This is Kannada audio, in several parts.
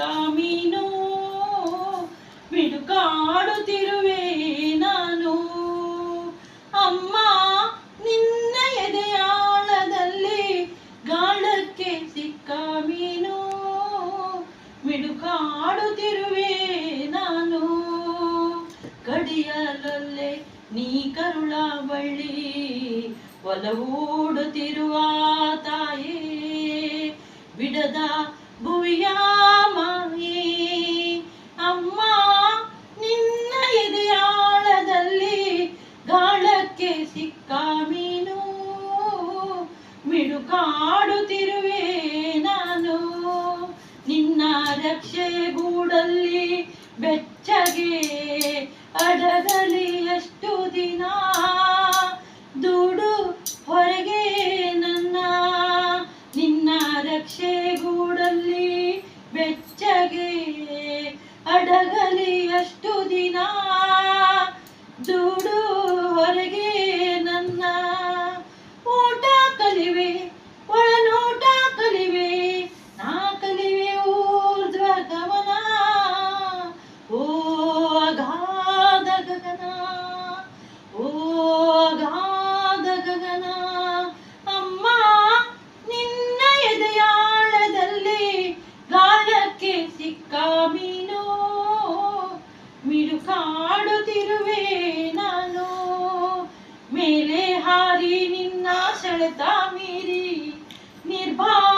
ಸ್ವಾಮಿನೋ ಬಿಡುಕಾಡುತ್ತಿರುವೆ ನಾನು. ಅಮ್ಮ, ನಿನ್ನ ಎದೆಯಾಳದಲ್ಲಿ ಗಾಳಕ್ಕೆ ಸಿಕ್ಕ ಮೀನು ಬಿಡುಕಾಡುತ್ತಿರುವೆ ನಾನು. ಕಡಿಯಲೊಲ್ಲೆ ನೀ ಕರುಳ ಬಳ್ಳಿ ಒಲವೂಡುತ್ತಿರುವ ತಾಯೇ, ಬಿಡದ ಭುವಿಯಾಮಯೇ ಅಮ್ಮ ನಿನ್ನ ಎದೆಯಾಳದಲ್ಲಿ ಗಾಳಕ್ಕೆ ಸಿಕ್ಕ ಮೀನು. ಮಿಡುಕಾಡುತ್ತಿರುವೆ ನಾನು. ನಿನ್ನ ರಕ್ಷೆ ಗೂಡಲ್ಲಿ ಬೆಚ್ಚ ಸಾಕಷ್ಟು ದಿನ ದುಡು ಹೊರಗೆ सफलता मेरी निर्भा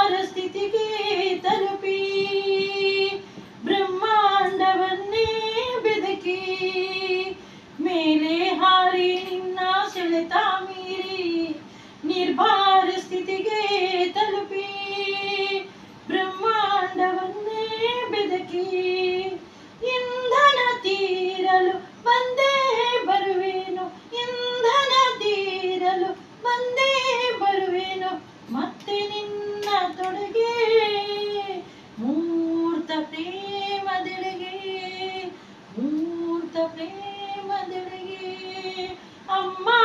mom.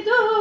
do